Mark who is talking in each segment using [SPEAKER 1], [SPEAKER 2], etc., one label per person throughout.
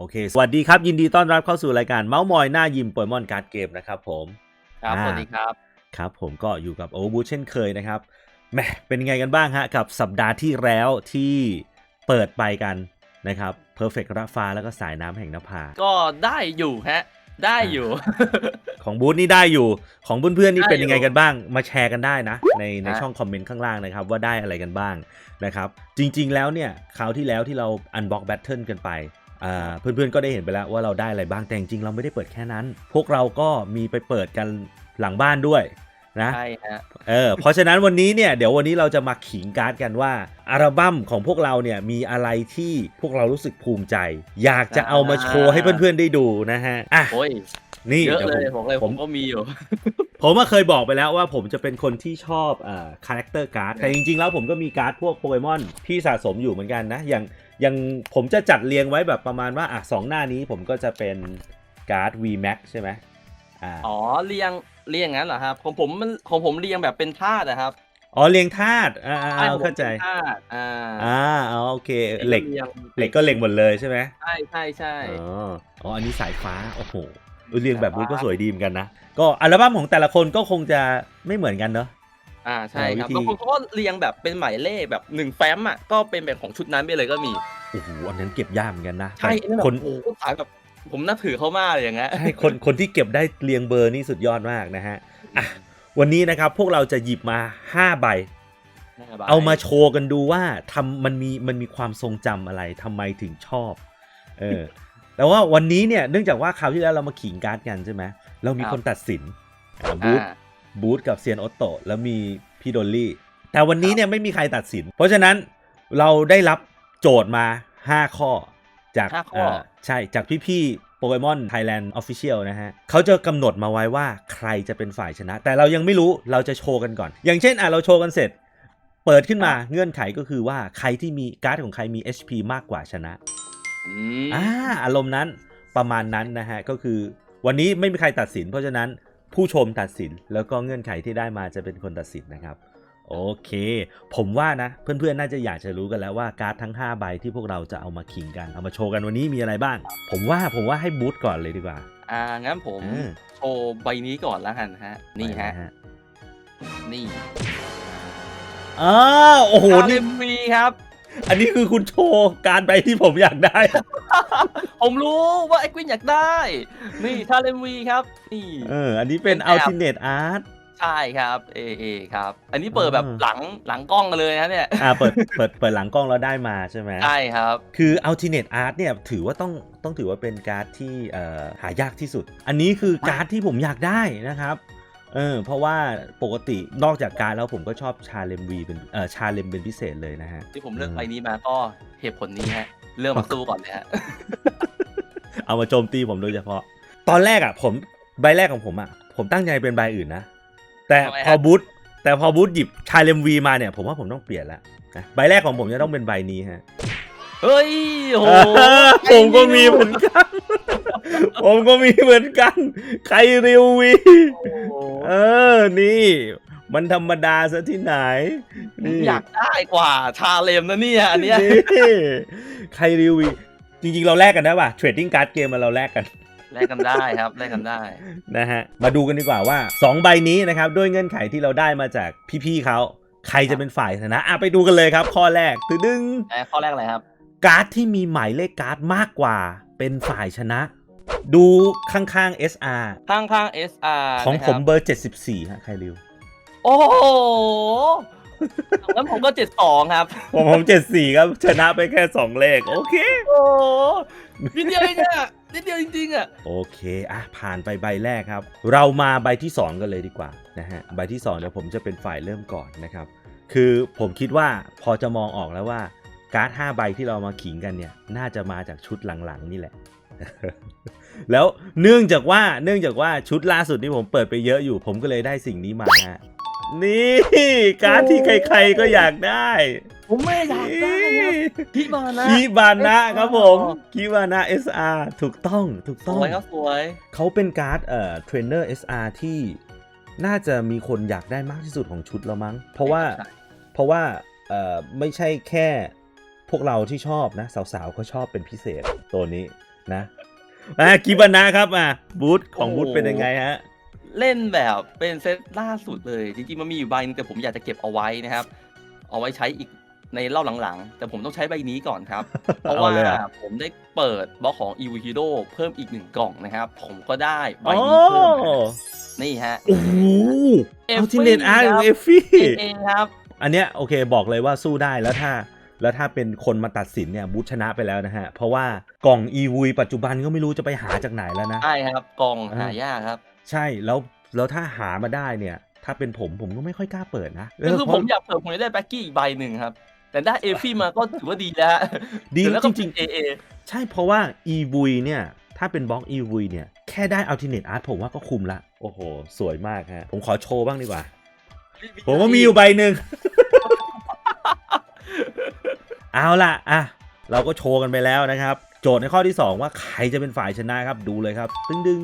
[SPEAKER 1] โอเค สวัสดีครับ ยินดีต้อนรับเข้าสู่รายการเมาส์มอยหน้ายิมโปเกมอนการ์ดเกมนะครับผม
[SPEAKER 2] ครับ
[SPEAKER 1] อ่า
[SPEAKER 2] สวัสดีครับ
[SPEAKER 1] ครับผมก็อยู่กับโอเวอร์บูเช่นเคยนะครับแหมเป็นยังไงกันบ้างฮะ กับสัปดาห์ที่แล้วที่เปิดไปกันนะครับเพอร์เฟกต์ระฟ้าแล้วก็สายน้ำแห่งนภา
[SPEAKER 2] ก็ได้อยู่ฮะ ได้อยู่
[SPEAKER 1] ของบูธนี่ได้อยู่ ของเพื่อนๆนี่
[SPEAKER 2] ได้
[SPEAKER 1] เป็นยังไง
[SPEAKER 2] อยู่
[SPEAKER 1] กันบ้าง มาแชร์กันได้นะ ในใน
[SPEAKER 2] ฮะ
[SPEAKER 1] ช่องคอมเมนต์ข้างล่างนะครับ ว่าได้อะไรกันบ้างนะครับ จริงๆแล้วเนี่ยคราวที่แล้วที่เราอันบ็อกแบทเทิลกันไปอ่า เพื่อนๆก็ได้เห็นไปแล้วว่าเราได้อะไรบ้างแต่จริงๆเราไม่ได้เปิดแค่นั้น พวกเราก็มีไปเปิดกันหลังบ้านด้วยนะ
[SPEAKER 2] ใช่ฮะ
[SPEAKER 1] เออเพราะฉะนั้นวันนี้เนี่ยเดี๋ยววันนี้เราจะมาขิงการ์ดกันว่าอัลบั้มของพวกเราเนี่ยมีอะไรที่พวกเรารู้สึกภูมิใจ อยากจะเอามาโชว์ให้เพื่อนๆได้ดูนะฮะอะ
[SPEAKER 2] โอ้ย
[SPEAKER 1] นี่
[SPEAKER 2] เยอะ
[SPEAKER 1] ดี๋ว
[SPEAKER 2] เลย
[SPEAKER 1] ผม
[SPEAKER 2] ผมเลย
[SPEAKER 1] ผ
[SPEAKER 2] ผมมก็มีอยู่
[SPEAKER 1] ผมก็เคยบอกไปแล้วว่าผมจะเป็นคนที่ชอบอ่าคาแรคเตอร์การ์ดแต่จริง ๆ แล้วผมก็มีการ์ดพวกโปเกมอนที่สะสมอยู่เหมือนกันนะ อย่างอย่างผมจะจัดเรียงไว้แบบประมาณว่าอะสองหน้านี้ผมก็จะเป็นการ์ด VMAX ใช่ไหมอ่า
[SPEAKER 2] อ๋อเรียงเรียงงั้นเหรอครับของผมมันของผมเรียงแบบเป็นธาตุนะครับ
[SPEAKER 1] อ๋อเรียงธาตุอ่าอ่า
[SPEAKER 2] ใช่
[SPEAKER 1] อ่า
[SPEAKER 2] ของผม
[SPEAKER 1] เข้าใจ
[SPEAKER 2] ป็นธาตุอ่า
[SPEAKER 1] อ่าอ๋อโอเคเหล็ก
[SPEAKER 2] รียง
[SPEAKER 1] เหล็กก็เหล็กหมดเลยใช่ไหม
[SPEAKER 2] ใช่ใช่ใช่
[SPEAKER 1] อ๋ออ๋ออันนี้สายฟ้าโอ้โห เออเรียงแบบนี้
[SPEAKER 2] สายฟ้า
[SPEAKER 1] ก็สวยดีเหมือนกันนะ ก็อัลบั้มของแต่ละคนก็คงจะไม่เหมือนกันเนอะ
[SPEAKER 2] อ่าใช่ครับ
[SPEAKER 1] วิธี
[SPEAKER 2] บางคนเขาก็เรียงแบบเป็นหมายเลขแบบหนึ่งแฟ้มอะก็เป็นแบบของชุดนั้นไปเลยก็มี
[SPEAKER 1] โอ้โหอันนั้นเก็บยากเหมือนกันนะ
[SPEAKER 2] ใช่
[SPEAKER 1] แต่
[SPEAKER 2] นั่นแบบ
[SPEAKER 1] คน
[SPEAKER 2] โอ้โหสายแบบผมนับถือเขามากเลยอย่างเงี้ย
[SPEAKER 1] ใช่คนคนที่เก็บได้เรียงเบอร์นี่สุดยอดมากนะฮะอะวันนี้นะครับพวกเราจะหยิบมา5ใบเอามาโชว์กันดูว่าทำมันมีมันมีความทรงจำอะไรทำไมถึงชอบ เออ แต่ว่าวันนี้เนี่ยเนื่องจากว่าคราวที่แล้วเรามาขิงการ์ดกันใช่ไหมเรามีคนตัดสินอ่าบูธ
[SPEAKER 2] อ่า
[SPEAKER 1] บูธกับเซียนออตโตแล้วมีพี่ดอลลี่ แต่วันนี้เนี่ยไม่มีใครตัดสิน เพราะฉะนั้นเราได้รับโจทย์มา 5 ข้อจาก
[SPEAKER 2] ห้าข้อ
[SPEAKER 1] เใช่จากพี่ๆโปเกมอนไทยแลนด์ออฟฟิเชียลนะฮะเขาจะกำหนดมาไว้ว่าใครจะเป็นฝ่ายชนะ แต่เรายังไม่รู้เราจะโชว์กันก่อน อย่างเช่นอะเราโชว์กันเสร็จ เปิดขึ้นมาเงื่อนไขก็คือว่าใครที่มีการ์ดของใครมี HP มากกว่าชนะ
[SPEAKER 2] อืม
[SPEAKER 1] อ่าอารมณ์นั้นประมาณนั้นนะฮะก็คือ วันนี้ไม่มีใครตัดสิน เพราะฉะนั้นผู้ชมตัดสินแล้วก็เงื่อนไขที่ได้มาจะเป็นคนตัดสินนะครับ โอเค ผมว่านะ เพื่อนๆน่าจะอยากจะรู้กันแล้วว่าการ์ดทั้ง 5 ใบที่พวกเราจะเอามาขิงกันเอามาโชว์กันวันนี้มีอะไรบ้าง ผมว่าผมว่าให้บูธก่อนเลยดีกว่า
[SPEAKER 2] อ่างั้นผม
[SPEAKER 1] อ่า
[SPEAKER 2] โชว์ใบนี้ก่อนแล้วกันฮะ นี่ฮะ
[SPEAKER 1] ไปล
[SPEAKER 2] นี่
[SPEAKER 1] อ้าวโอ้โห
[SPEAKER 2] นี่
[SPEAKER 1] นี่
[SPEAKER 2] มีครับ
[SPEAKER 1] อันนี้คือคุณโชว์การไปที่ผมอยากได้
[SPEAKER 2] ผมรู้ว่าไอ้กวินอยากได้ นี่ทาเลมวีครับนี่
[SPEAKER 1] เออ อันนี้เป็น
[SPEAKER 2] เป็นแบบ
[SPEAKER 1] Ultimate Art
[SPEAKER 2] ใช่ครับเอเอครับ อันนี้เปิดแบบ
[SPEAKER 1] อ่า
[SPEAKER 2] หลังหลังกล้องกันเลยนะเนี่ย
[SPEAKER 1] อ่าเปิดเปิดเปิดหลังกล้องแล้วได้มาใช่ไหม
[SPEAKER 2] ใช่ครับ
[SPEAKER 1] คือ Ultimate Art เนี่ยถือว่าต้องต้องถือว่าเป็นการ์ดที่เอ่อหายากที่สุด อันนี้คือการ์ดที่ผมอยากได้นะครับ เออเพราะว่าปกตินอกจากการ์ดแล้วผมก็ชอบชาเลมวีเป็นเอ่อชาเลมเป็นพิเศษเลยนะฮะ
[SPEAKER 2] ที่ผมเลือก
[SPEAKER 1] อืม
[SPEAKER 2] ใบนี้มาก็เหตุผลนี้ฮะ เรื่องมาสู้ก่อนเลยฮะ
[SPEAKER 1] เอามาโจมตีผมโดยเฉพาะ ตอนแรกอะ ผมใบแรกของผมอะ ผมตั้งใจเป็นใบอื่นนะ แต่
[SPEAKER 2] ทำไมฮะ
[SPEAKER 1] พอบูธแต่พอบูธหยิบชาเลมวีมาเนี่ย ผมว่าผมต้องเปลี่ยนแล้วนะใบแรกของผมจะต้องเป็นใบนี้ฮะ
[SPEAKER 2] เฮ้ยโอ้โห
[SPEAKER 1] ผมก็มีเหมือนกัน ผมก็มีเหมือนกัน ใครริววี
[SPEAKER 2] โอ้โห
[SPEAKER 1] เออ นี่ มันธรรมดาซะที่ไหน นี่
[SPEAKER 2] อยากได้กว่า ชาเลมนะเนี่ยอันเนี้ย
[SPEAKER 1] นี่ใครริววีจริงๆ เราแลกกันได้ป่ะเทรดดิ้งการ์ดเกมมาเราแลกกัน
[SPEAKER 2] แลกกันได้ครับแลกกันได้
[SPEAKER 1] นะฮะ มาดูกันดีกว่าว่า 2 ใบนี้นะครับ ด้วยเงื่อนไขที่เราได้มาจากพี่ๆเขาใครจะเป็นฝ่ายชนะอะไปดูกันเลยครับ ข้อแรกตึดึง
[SPEAKER 2] แข้อแรกอะไรครับ
[SPEAKER 1] การ์ดที่มีหมายเลขการ์ดมากกว่าเป็นฝ่ายชนะ ดูข้างๆ SR
[SPEAKER 2] ข้างข้าง SR
[SPEAKER 1] ของ
[SPEAKER 2] นะค
[SPEAKER 1] ผ
[SPEAKER 2] รับ
[SPEAKER 1] มเบอร์ 74ฮะใครริว
[SPEAKER 2] โอ้โหงั้นผมก็เจ็ดสองครับ
[SPEAKER 1] ผมผม 74 ครับ ชนะไปแค่ 2 เลข โอเค
[SPEAKER 2] โอ้โหนิดเดียวเองอะนิดเดียวจริงๆอะ
[SPEAKER 1] โอเค อะ ผ่านไปใบแรกครับ เรามาใบที่ 2 กันเลยดีกว่านะฮะ ใบที่ 2 เดี๋ยวผมจะเป็นฝ่ายเริ่มก่อนนะครับ คือผมคิดว่าพอจะมองออกแล้วว่าการ์ด5ใบที่เรามาขิงกันเนี่ย น่าจะมาจากชุดหลังๆ นี่แหละ แล้วเนื่องจากว่าเนื่องจากว่าชุดล่าสุดที่ผมเปิดไปเยอะอยู่ ผมก็เลยได้สิ่งนี้มาฮะนี่การ์ดที่ใครๆก็อยากได้
[SPEAKER 2] ผมไม่อยากได้ครับพี่มานะ
[SPEAKER 1] คิบานะครับผม
[SPEAKER 2] อ๋อ
[SPEAKER 1] คิบานะ SR ถูกต้องถูก
[SPEAKER 2] ส
[SPEAKER 1] ต้อง
[SPEAKER 2] วยครับสวย
[SPEAKER 1] เขาเป็นการ์ดเอ่อเทรนเนอร์ SR ที่น่าจะมีคนอยากได้มากที่สุดของชุดแล้วมั้ง เพราะว่า
[SPEAKER 2] ใช่
[SPEAKER 1] เพราะว่าเอ่อไม่ใช่แค่ พวกเราที่ชอบนะ สาวๆก็ชอบเป็นพิเศษตัวนี้นะอะกิบานะครับอะบูธของบูธเป็นยังไงฮะ
[SPEAKER 2] เล่นแบบเป็นเซตล่าสุดเลย จริงๆมันมีอยู่ใบนึงแต่ผมอยากจะเก็บเอาไว้นะครับ เอาไว้ใช้อีกในรอบหลังๆ แต่ผมต้องใช้ใบนี้ก่อนครับ เพราะ
[SPEAKER 1] เอา
[SPEAKER 2] ว่า
[SPEAKER 1] เลยเหรอ
[SPEAKER 2] ผมได้เปิดบล็อกของ e v Hero เพิ่มอีกหนึ่งกล่องนะครับ ผมก็ได้ใบ
[SPEAKER 1] โอ้
[SPEAKER 2] นี้เพิ่มนะนี่ฮะ
[SPEAKER 1] โอ้โห
[SPEAKER 2] เอฟ
[SPEAKER 1] เอา
[SPEAKER 2] ฟี่
[SPEAKER 1] ที่เน็ตอาร์
[SPEAKER 2] ครับ
[SPEAKER 1] เอฟฟี่
[SPEAKER 2] เองครับ
[SPEAKER 1] อันเนี้ยโอเคบอกเลยว่าสู้ได้แล้วถ้า แล้วถ้าเป็นคนมาตัดสินเนี่ยบูธชนะไปแล้วนะฮะ เพราะว่ากล่องอีวุยปัจจุบันก็ไม่รู้จะไปหาจากไหนแล้วนะ
[SPEAKER 2] ใช่ครับกล่อง
[SPEAKER 1] อ่า
[SPEAKER 2] หายากครับ
[SPEAKER 1] ใช่แล้วแล้วถ้าหามาได้เนี่ย ถ้าเป็นผมผมก็ไม่ค่อยกล้าเปิดนะเอ
[SPEAKER 2] ก็
[SPEAKER 1] อ
[SPEAKER 2] คือ
[SPEAKER 1] เพ
[SPEAKER 2] ผ
[SPEAKER 1] ราะ
[SPEAKER 2] มอยากเปิดผมจะได้แบ็กกี้อีกใบหนึ่งครับ แต่ได้เอฟฟี่มาก็ถือว่าดีแล้วฮะ
[SPEAKER 1] ดี
[SPEAKER 2] แล้วก็
[SPEAKER 1] จริง
[SPEAKER 2] เอเอ
[SPEAKER 1] ใช่เพราะว่าอีวุยเนี่ยถ้าเป็นบล็อกอีวุยเนี่ยแค่ได้อัลติเนตอาร์ตผมว่าก็คุ้มละ โอ้โห สวยมากฮะ ผมขอโชว์บ้างดีกว่า ผมว่ามีอยู่ใบหนึ่ง เอาล่ะอะเราก็โชว์กันไปแล้วนะครับ โจทย์ในข้อที่ 2 ว่าใครจะเป็นฝ่ายชนะครับดูเลยครับตึงดึง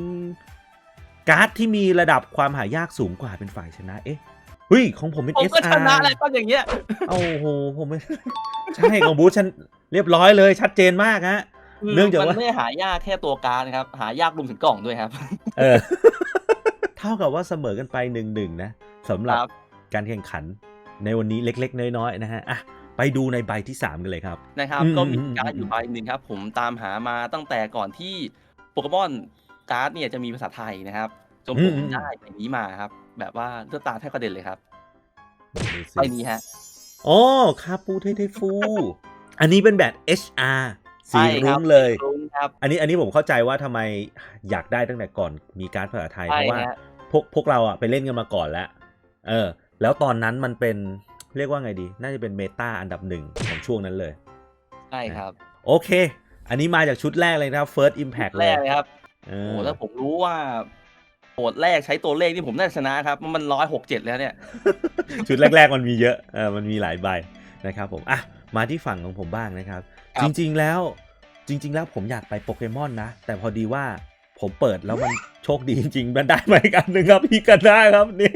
[SPEAKER 1] การ์ดที่มีระดับความหายากสูงกว่าเป็นฝ่ายชนะ เอ๊ะเฮ้ยของผมเป็น
[SPEAKER 2] ผมก็
[SPEAKER 1] SR
[SPEAKER 2] ชนะแล้วก็อย่างเงี้ย
[SPEAKER 1] โอ้โหผมไม่ใช่ของบูธฉันเรียบร้อยเลยชัดเจนมากฮะ เนื่องจากว่า
[SPEAKER 2] มันไม่ได้หายากแค่ตัวการดนะครับ หายากรวมถึงกล่องด้วยครับ
[SPEAKER 1] เออ เท่ากับว่าเสมอกันไปหนึ่งหนึ่งนะสำหรับ
[SPEAKER 2] ครับ
[SPEAKER 1] การแข่งขันในวันนี้เล็ก ๆ น้อยๆนะฮะอะ ไปดูในใบที่ 3 กันเลยครับ
[SPEAKER 2] นะครับ
[SPEAKER 1] อืม
[SPEAKER 2] ก็มี
[SPEAKER 1] อืม
[SPEAKER 2] การ์ด
[SPEAKER 1] อืม
[SPEAKER 2] อยู่ใบหนึ่งครับ ผมตามหามาตั้งแต่ก่อนที่โปเกมอนการ์ดเนี่ยจะมีภาษาไทยนะครับจนผมได้ใบนี้มาครับ แบบว่าเลือดตาแทบกระเด็นเลยครับ
[SPEAKER 1] ดูสิ
[SPEAKER 2] ใบนี้ฮะ
[SPEAKER 1] โอ้คาปูเทเทฟู อันนี้เป็นแบบ HR สี
[SPEAKER 2] ใช่ค
[SPEAKER 1] รุ้
[SPEAKER 2] รั
[SPEAKER 1] ง
[SPEAKER 2] บ
[SPEAKER 1] เลย
[SPEAKER 2] รุ้งครับ
[SPEAKER 1] อันนี้อันนี้ผมเข้าใจว่าทำไมอยากได้ตั้งแต่ก่อนมีการดภาษาไทย
[SPEAKER 2] ใช่
[SPEAKER 1] เพราะว่า
[SPEAKER 2] ฮะ
[SPEAKER 1] พวกพวกเราอะไปเล่นกันมาก่อนแล้ว เออ แล้วตอนนั้นมันเป็น เรียกว่าไงดี น่าจะเป็นเมตาอันดับหนึ่งของช่วงนั้นเลย
[SPEAKER 2] ใช่ครับ
[SPEAKER 1] โอเค อันนี้มาจากชุดแรกเลยนะครับ First Impact
[SPEAKER 2] แร
[SPEAKER 1] เลย
[SPEAKER 2] กเลยครับ
[SPEAKER 1] เอ
[SPEAKER 2] โอ้
[SPEAKER 1] อ
[SPEAKER 2] โหแล้วผมรู้ว่าโหดแรกใช้ตัวเลขนี่ผมน่าจะชนะครับมันร้อยหกเจ็ดแล้วเนี่ย
[SPEAKER 1] ชุดแรก ๆ มันมีเยอะเออมันมีหลายใบนะครับผมอะมาที่ฝั่งของผมบ้างนะครับ
[SPEAKER 2] ครับ
[SPEAKER 1] จริงๆแล้วจริง ๆ แล้วผมอยากไปโปเกมอนนะ แต่พอดีว่าผมเปิดแล้วมันโชคดีจริงๆมันได้มาอีกอันหนึ่งครับพี่กันได้ครับนี่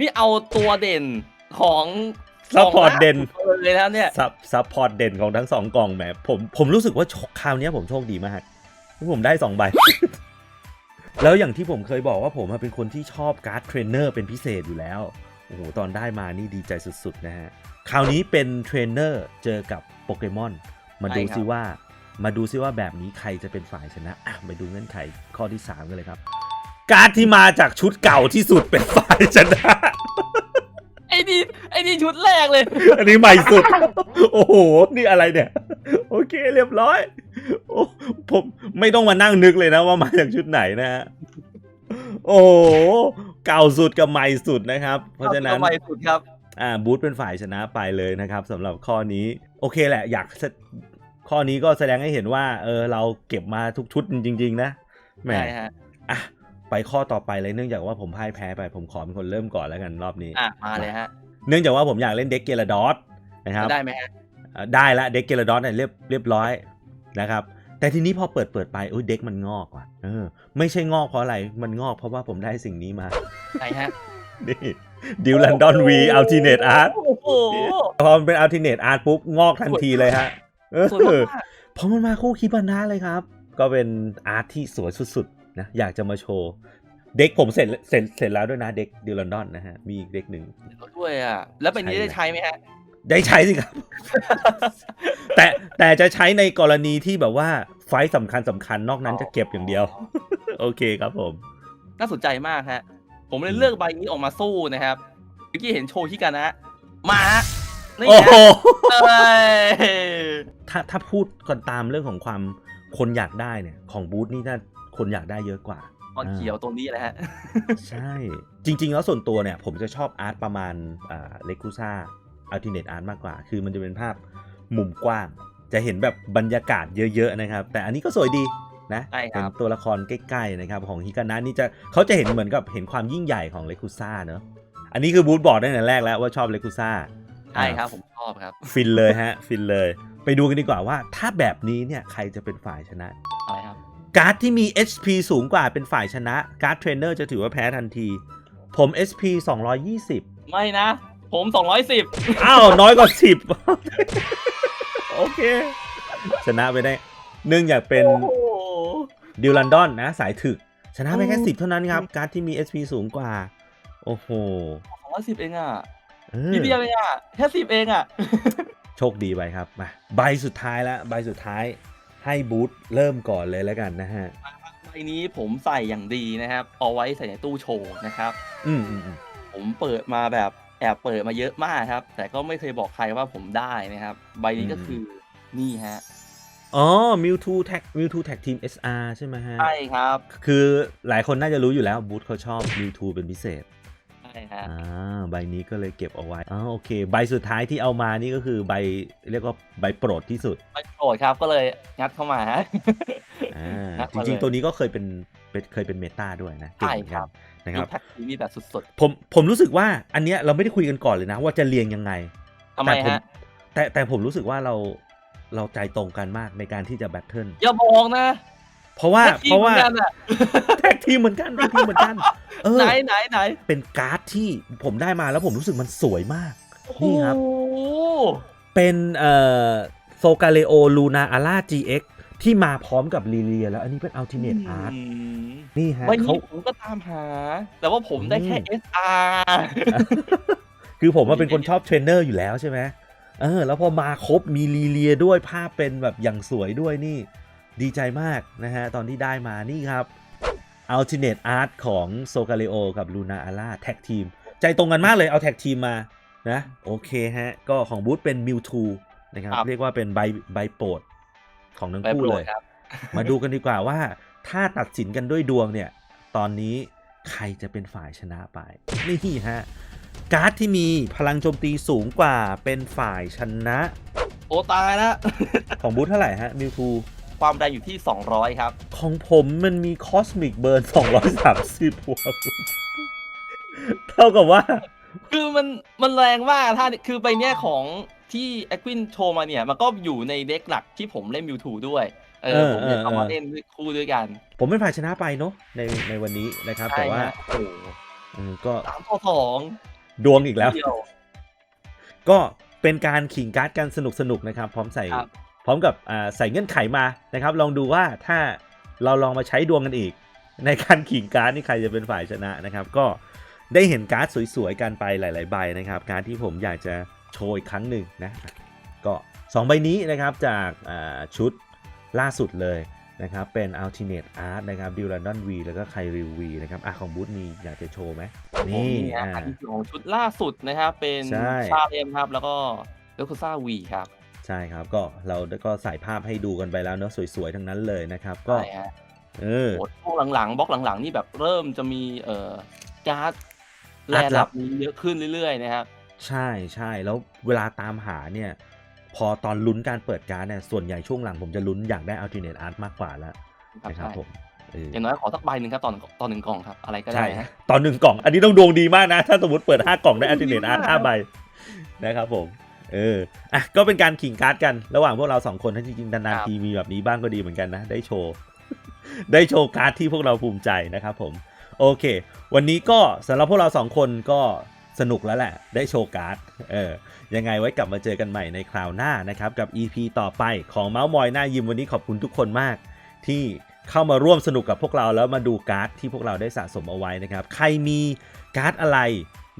[SPEAKER 2] นี่เอาตัวเด่น ของ
[SPEAKER 1] Support เด่น
[SPEAKER 2] สองเลยแล้วเนี่ย
[SPEAKER 1] ซับซับพอร์ตเด่นของทั้งสองกล่องแหมผมผมรู้สึกว่าโชคราวเนี้ยผมโชคดีมากที่ผมได้สองใบ แล้วอย่างที่ผมเคยบอกว่าผมอะเป็นคนที่ชอบการ์ดเทรนเนอร์เป็นพิเศษอยู่แล้วโอ้โหตอนได้มานี่ดีใจสุด ๆ นะฮะ คราวนี้เป็นเทรนเนอร์เจอกับโปเกมอนมาดู
[SPEAKER 2] ใช่ครับ
[SPEAKER 1] ซิว่า มาดูซิว่าแบบนี้ใครจะเป็นฝ่ายชนะอะไปดูเงื่อนไขข้อที่ 3 กันเลยครับ การ์ดที่มาจากชุดเก่าที่สุดเป็นฝ่ายชนะ
[SPEAKER 2] ไอ้นี่ ไอ้นี่ชุดแรกเลย
[SPEAKER 1] อันนี้ใหม่สุด โอ้โห นี่อะไรเนี่ย โอเคเรียบร้อย โอ้ผมไม่ต้องมานั่งนึกเลยนะว่ามาจากชุดไหนนะฮะ โอ้โห เก่าสุดกับใหม่สุดนะครับ เพราะฉะนั้น
[SPEAKER 2] ทำไมสุดครับ
[SPEAKER 1] อ่า บูธเป็นฝ่ายชนะไปเลยนะครับสำหรับข้อนี้ โอเคแหละ อยากแสข้อนี้ก็แสดงให้เห็นว่า เออ เราเก็บมาทุกชุดจริง ๆ นะ แหม
[SPEAKER 2] ใช่ฮะ
[SPEAKER 1] อะ ไปข้อต่อไปเลยเนื่องจากว่าผมพ่ายแพ้ไป ผมขอเป็นคนเริ่มก่อนแล้วกันรอบนี้
[SPEAKER 2] อะ มาเลยฮะ
[SPEAKER 1] เนื่องจากว่าผมอยากเล่นเด็กเกลดอสนะครับ
[SPEAKER 2] ได้ไหมฮะ
[SPEAKER 1] อะได้ละเด็กเกลดอสเนี่ยเรียบเรียบร้อยนะครับ แต่ทีนี้พอเปิดเปิดไปอุ้ยเด็กมันงอกว่ะเออไม่ใช่งอกเพราะอะไรมันงอกเพราะว่าผมได้สิ่งนี้มา
[SPEAKER 2] ไหนฮะ
[SPEAKER 1] นี่ดิวลันดอนวีอัลติเนตอาร์ต
[SPEAKER 2] โอ้โห
[SPEAKER 1] พอมันเป็นอัลติเนตอาร์ตปุ๊บงอกทันทีเลยฮะเออ
[SPEAKER 2] สวยมาก
[SPEAKER 1] เพราะมันมาคู่คิบานะเลยครับ ก็เป็นอาร์ตที่สวยสุดๆนะอยากจะมาโชว์ เด็กผมเสร็จเสร็จเสร็จแล้วด้วยนะเด็กดิวลันดอนนะฮะ มีอีกเด็กหนึ่ง
[SPEAKER 2] ๆด้วยอะ แล้วเป็นนี้ได้ใช้ไหมฮะ
[SPEAKER 1] ได้ใช้สิครับ แต่แต่จะใช้ในกรณีที่แบบว่าไฟต์สำคัญสำคัญนอกนั้นจะเก็บอย่างเดียว โอเคครับผม
[SPEAKER 2] น่าสนใจมากฮะ ผมเลยเลือกใบนี้ออกมาสู้นะครับเมื่อกี้เห็นโชว์ฮิกานะ มานี่
[SPEAKER 1] โอ้โห
[SPEAKER 2] ฮะเอ้ย
[SPEAKER 1] ถ้าถ้าพูดก่อนตามเรื่องของความคนอยากได้เนี่ย ของบูธนี่น่าคนอยากได้เยอะกว่า
[SPEAKER 2] ตอนเขียวตรงนี้แหละฮะ
[SPEAKER 1] ใช่ จริง ๆ แล้วส่วนตัวเนี่ย ผมจะชอบอาร์ตประมาณอ่าเลกูซ่าอัลติเนตอาร์ตมากกว่า คือมันจะเป็นภาพมุมกว้าง จะเห็นแบบบรรยากาศเยอะ ๆ นะครับ แต่อันนี้ก็สวยดีนะ
[SPEAKER 2] ใช่ครับ
[SPEAKER 1] เป็นตัวละครใกล้ๆนะครับ ของฮิกานะนี่จะเขาจะเห็นเหมือนกับเห็นความยิ่งใหญ่ของเลกูซ่าเนอะอันนี้คือบูธบอกได้ตั้งแต่แรกแล้วว่าชอบเลกูซ่า
[SPEAKER 2] ใช่ครับผมชอบครับ
[SPEAKER 1] ฟินเลยฮะ ฟินเลย ไปดูกันดีกว่าว่าถ้าแบบนี้เนี่ยใครจะเป็นฝ่ายชนะ
[SPEAKER 2] อะไรครับ
[SPEAKER 1] การ์ดที่มี HP สูงกว่าเป็นฝ่ายชนะ การ์ดเทรนเนอร์จะถือว่าแพ้ทันที ผม SP 220
[SPEAKER 2] ไม่นะ ผม 210
[SPEAKER 1] อ้าว น้อยกว่า 10 โอเค ชนะไปได้ เนื่องจากเป็น
[SPEAKER 2] โอ้โห
[SPEAKER 1] ดิวลันดอนนะ สายถึก ชนะไปแค่
[SPEAKER 2] อืม
[SPEAKER 1] สิบเท่านั้นครับ การ์ดที่มี SP สูงกว่า โอ้โห
[SPEAKER 2] สองร้อยสิบเองอะ
[SPEAKER 1] เอ
[SPEAKER 2] นิด
[SPEAKER 1] อ
[SPEAKER 2] เดียวเองอะ แค่สิบเองอะ
[SPEAKER 1] โชคดีไปครับ มา ใบสุดท้ายแล้ว ใบสุดท้าย ให้บูธเริ่มก่อนเลยแล้วกันนะฮะ
[SPEAKER 2] ใบนี้ผมใส่อย่างดีนะครับ เอาไว้ใส่ในตู้โชว์นะครับ
[SPEAKER 1] อืมอืมอืม
[SPEAKER 2] ผมเปิดมาแบบแอบเปิดมาเยอะมากครับ แต่ก็ไม่เคยบอกใครว่าผมได้นะครับ ใบนี้ก็คือนี่ฮะ
[SPEAKER 1] อ๋อมิวทูแท็กมิวทูแท็กทีม SR ใช่ไหมฮะ
[SPEAKER 2] ใช่ครับ
[SPEAKER 1] คือหลายคนน่าจะรู้อยู่แล้วบูธเขาชอบมิวทูเป็นพิเศษ
[SPEAKER 2] ใช่ฮะ
[SPEAKER 1] อ่า ใบนี้ก็เลยเก็บเอาไว้อ๋อโอเค ใบสุดท้ายที่เอามานี่ก็คือใบเรียกว่าใบโปรดที่สุด
[SPEAKER 2] ไม่โกรธครับก็เลยงัดเข้ามาฮะ
[SPEAKER 1] อ่า
[SPEAKER 2] นับ
[SPEAKER 1] จ
[SPEAKER 2] มาเลย
[SPEAKER 1] ริงๆตัวนี้ก็เคยเป็นเป็นเคยเป็นเมตาด้วยนะเก่งเหมือน
[SPEAKER 2] ใช่ครั
[SPEAKER 1] กัน
[SPEAKER 2] บ
[SPEAKER 1] นะค
[SPEAKER 2] มี
[SPEAKER 1] รับ
[SPEAKER 2] แพ็กทีวีแบบสุด
[SPEAKER 1] ผมผมรู้สึกว่าอันเนี้ยเราไม่ได้คุยกันก่อนเลยนะ ว่าจะเรียงยังไง
[SPEAKER 2] ๆทำไม
[SPEAKER 1] แต่ผ
[SPEAKER 2] ฮะ
[SPEAKER 1] แต่แต่ผมรู้สึกว่าเราเราใจตรงกันมากในการที่จะแบทเทิล
[SPEAKER 2] อย่าบอกนะ
[SPEAKER 1] เพราะว่า
[SPEAKER 2] แพ็กที
[SPEAKER 1] เพราะว่า
[SPEAKER 2] หมือนกันอะ
[SPEAKER 1] แท็กทีมเหมือนกันแท็กทีมเหมือนกันเออ
[SPEAKER 2] ไหนไหนไหน
[SPEAKER 1] เป็นการ์ดที่ผมได้มาแล้วผมรู้สึกมันสวยมาก
[SPEAKER 2] โอ้โห
[SPEAKER 1] นี่ครับ เป็นเอ่อโซกาเลโอลูนาอาร่า GX ที่มาพร้อมกับลีเลียแล้วอันนี้เป็นอัลติเม e อาร์ต
[SPEAKER 2] อืม
[SPEAKER 1] นี่ฮะ
[SPEAKER 2] วัน
[SPEAKER 1] เขา
[SPEAKER 2] นี้ผมก็ตามหา แต่ว่าผมได้แค่
[SPEAKER 1] อืม
[SPEAKER 2] SR
[SPEAKER 1] คือผมว่าเป็นคนชอบเทรนเนอร์อยู่แล้วใช่ไหมเออ แล้วพอมาครบมีลีเลียด้วยภาพเป็นแบบอย่างสวยด้วยนี่ ดีใจมากนะฮะตอนที่ได้มานี่ครับ Alternate Art ของโซกาเลโอกับลูนาอาร่าแท็กทีม ใจตรงกันมากเลยเอาแท็กทีมมานะโอเคฮะ ก็ของบูธเป็นมิวทูนะครับ
[SPEAKER 2] ครับ
[SPEAKER 1] เรียกว่าเป็นใบใบโปรดของทั้ง
[SPEAKER 2] ไป
[SPEAKER 1] คู่
[SPEAKER 2] โปร
[SPEAKER 1] เล
[SPEAKER 2] ด
[SPEAKER 1] ย
[SPEAKER 2] ครับ
[SPEAKER 1] มาดูกันดีกว่าว่า ถ้าตัดสินกันด้วยดวงเนี่ย ตอนนี้ใครจะเป็นฝ่ายชนะไป นี่ฮะ การ์ดที่มีพลังโจมตีสูงกว่าเป็นฝ่ายชนะ
[SPEAKER 2] โอ้ตายแล้ว
[SPEAKER 1] ของบูธเท่าไหร่ฮะมิวทู
[SPEAKER 2] ความแรงอยู่ที่ 200 ครับ
[SPEAKER 1] ของผมมันมีคอสมิกเบิร์น230หัวเท่ากับว่า
[SPEAKER 2] คือมันมันแรงมากท่านี่คือใบเนี้ยของที่แอควินโชว์มาเนี่ย มันก็อยู่ในเด็กหลักที่ผมเล่นมิวทูด้วย เอ
[SPEAKER 1] เอ
[SPEAKER 2] อ
[SPEAKER 1] อ
[SPEAKER 2] ผมเลย
[SPEAKER 1] เออ
[SPEAKER 2] เอามา
[SPEAKER 1] เออ
[SPEAKER 2] เล่นคู่ด้วยกัน
[SPEAKER 1] ผมเป็นฝ่ายชนะไปเนาะในในวันนี้นะครับ แต่ว่า
[SPEAKER 2] ใช่ฮะโอ้โห
[SPEAKER 1] เออก็
[SPEAKER 2] สามต่อสอง
[SPEAKER 1] ดวงอีกแล้ว
[SPEAKER 2] เดียว
[SPEAKER 1] ก็เป็นการขิงการ์ดกันสนุกสนุกๆนะครับ พร้อมใส่
[SPEAKER 2] ครับ
[SPEAKER 1] พร้อมกับอ่าใส่เงื่อนไขมานะครับ ลองดูว่าถ้าเราลองมาใช้ดวงกันอีก ในการขิงการ์ดนี่ใครจะเป็นฝ่ายชนะนะครับ ก็ได้เห็นการ์ดสวยๆกันไปหลาย ๆ ใบนะครับ การ์ดที่ผมอยากจะโชว์อีกครั้งหนึ่งนะก็ 2 ใบนี้นะครับจากอ่าชุดล่าสุดเลยนะครับเป็น Ultimate Art นะครับดิวลันดอนวีแล้วก็ไคริววีนะครับอะของบูธมีอยากจะโชว์ไหม
[SPEAKER 2] ผม
[SPEAKER 1] นี่
[SPEAKER 2] นี่ฮะ
[SPEAKER 1] อ่า
[SPEAKER 2] อันนี้คือของชุดล่าสุดนะครับเป็น
[SPEAKER 1] ใช่
[SPEAKER 2] ชาเอ็มครับแล้วก็เลคุซ่าวีครับ
[SPEAKER 1] ใช่ครับก็เราก็ใส่ภาพให้ดูกันไปแล้วเนาะสวยๆทั้งนั้นเลยนะครับก็
[SPEAKER 2] ใช่ฮะ
[SPEAKER 1] เออ
[SPEAKER 2] โอ้ช่วงหลังๆบล็อกหลังๆ นี่แบบเริ่มจะมีเอ่อการ์ดแล
[SPEAKER 1] การ์ดลั
[SPEAKER 2] ลับบนี้เยอะขึ้นเรื่อยๆนะครับ
[SPEAKER 1] ใช่ใช่แล้วเวลาตามหาเนี่ย พอตอนลุ้นการเปิดการ์ดเนี่ยส่วนใหญ่ช่วงหลังผมจะลุ้นอยากได้ alternate art มากกว่าแล้ว
[SPEAKER 2] ครับ
[SPEAKER 1] นะครับ
[SPEAKER 2] ใช่
[SPEAKER 1] ผมเออ
[SPEAKER 2] อย่างน้อยขอสักใบหนึ่งครับตอนตอนหนึ่งกล่องครับอะไรก็ได้
[SPEAKER 1] ใช่
[SPEAKER 2] ฮะ
[SPEAKER 1] ตอนหนึ่งกล่อง อันนี้ต้องดวงดีมากนะ ถ้าสมมติเปิด5กล่องได้ alternate art 5ใบนะครับผม เออ อะ ก็เป็นการขิงการ์ดกันระหว่างพวกเราสองคนถ้าจริงๆนานๆทีมีแบบนี้บ้างก็ดีเหมือนกันนะ ได้โชว์ ได้โชว์การ์ดที่พวกเราภูมิใจนะครับผม โอเค วันนี้ก็สำหรับพวกเราสองคนก็สนุกแล้วแหละ ได้โชว์การ์ด เออ ยังไงไว้กลับมาเจอกันใหม่ในคราวหน้านะครับ กับ EP ต่อไปของเมาส์มอยหน้ายิมวันนี้ขอบคุณทุกคนมาก ที่เข้ามาร่วมสนุกกับพวกเราแล้วมาดูการ์ดที่พวกเราได้สะสมเอาไว้นะครับ ใครมีการ์ดอะไร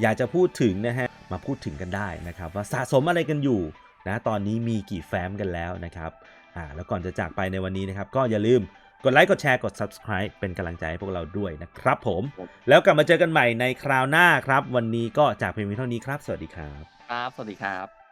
[SPEAKER 1] อยากจะพูดถึงนะฮะ มาพูดถึงกันได้นะครับ ว่าสะสมอะไรกันอยู่นะตอนนี้มีกี่แฟ้มกันแล้วนะครับอ่าแล้วก่อนจะจากไปในวันนี้นะครับ ก็อย่าลืมกดไลค์ กดแชร์ กด subscribe เป็นกำลังใจให้พวกเราด้วยนะครับผม แล้วกลับมาเจอกันใหม่ในคราวหน้าครับ วันนี้ก็จากเพียงเท่านี้ครับ สวัสดีครับ
[SPEAKER 2] ครับ สวัสดีครับ